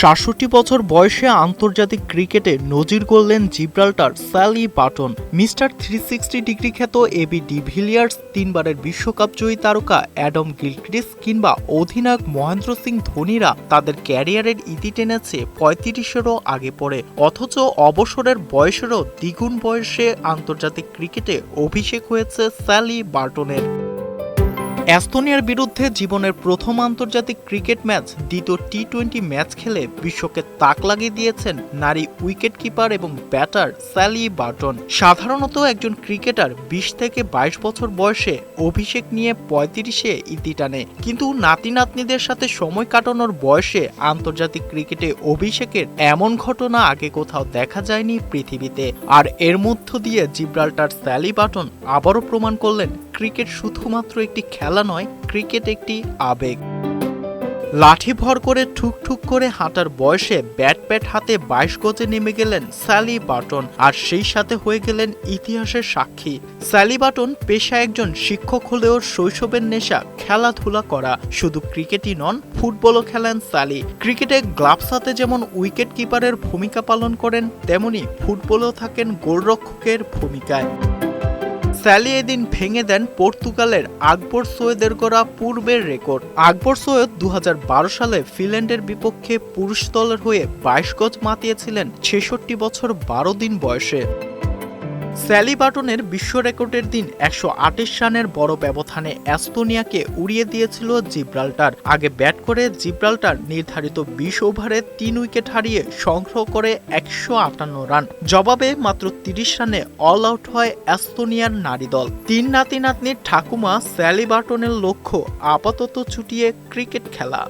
সাতষট্টি বছর বয়সে আন্তর্জাতিক ক্রিকেটে নজির গড়লেন Gibraltar Sally Button. Mister three sixty degree খ্যাত এবি ডিভিলিয়ার্স তিনবারের বিশ্বকাপ জয়ী তারকা অ্যাডম গিলক্রিস কিংবা অধিনায়ক মহেন্দ্র সিং ধোনিরা তাদের ক্যারিয়ারের ইতি টেনেছে পঁয়ত্রিশেরও আগে পড়ে। অথচ অবসরের বয়সেরও দ্বিগুণ বয়সে আন্তর্জাতিক ক্রিকেটে অভিষেক হয়েছে স্যালি বার্টনের এস্তোনিয়ার বিরুদ্ধে জীবনের প্রথম আন্তর্জাতিক ক্রিকেট ম্যাচ, দ্বিতীয় টি টোয়েন্টি ম্যাচ খেলে বিশ্বকে তাক লাগিয়ে দিয়েছেন নারী উইকেট কিপার এবং ব্যাটার স্যালি বার্টন। সাধারণত একজন ক্রিকেটার বিশ থেকে বাইশ বছর বয়সে অভিষেক নিয়ে পঁয়ত্রিশে ইতি টানে। কিন্তু নাতি নাতনিদের সাথে সময় কাটানোর বয়সে আন্তর্জাতিক ক্রিকেটে অভিষেকের এমন ঘটনা আগে কোথাও দেখা যায়নি পৃথিবীতে। আর এর মধ্য দিয়ে জিব্রাল্টার স্যালি বাটন আবারও প্রমাণ করলেন ক্রিকেট শুধুমাত্র একটি খেলা নয়, ক্রিকেট একটি আবেগ। লাঠি ভর করে ঠুক ঠুক করে হাঁটার বয়সে ব্যাট প্যাট হাতে বাইশ গজে নেমে গেলেন স্যালি বাটন আর সেই সাথে হয়ে গেলেন ইতিহাসের সাক্ষী। স্যালি বাটন পেশা একজন শিক্ষক হলেও শৈশবের নেশা খেলাধুলা করা। শুধু ক্রিকেটই নন, ফুটবলও খেলেন স্যালি। ক্রিকেটে গ্লাভস হাতে যেমন উইকেট কিপারের ভূমিকা পালন করেন, তেমনি ফুটবলেও থাকেন গোলরক্ষকের ভূমিকায়। স্যালি এদিন ভেঙে দেন পর্তুগালের আকবর সৈয়দের করা পূর্বের রেকর্ড। আকবর সৈয়দ দু হাজার বারো সালে ফিনল্যান্ডের বিপক্ষে পুরুষ দলের হয়ে বাইশ গজ মাতিয়েছিলেন ছেষট্টি বছর বারো দিন বয়সে। স্যালি বাটনের বিশ্ব রেকর্ডের দিন একশো আটিশ রানের বড় ব্যবধানে অ্যাস্তোনিয়াকে উড়িয়ে দিয়েছিল জিব্রাল্টার। আগে ব্যাট করে জিব্রাল্টার নির্ধারিত বিশ ওভারে তিন উইকেট হারিয়ে সংগ্রহ করে একশো আটান্ন রান। জবাবে মাত্র তিরিশ রানে অল আউট হয় অ্যাস্তোনিয়ার নারী দল। তিন নাতি নাতনির ঠাকুমা স্যালি বাটনের লক্ষ্য আপাতত ছুটিয়ে ক্রিকেট খেলা।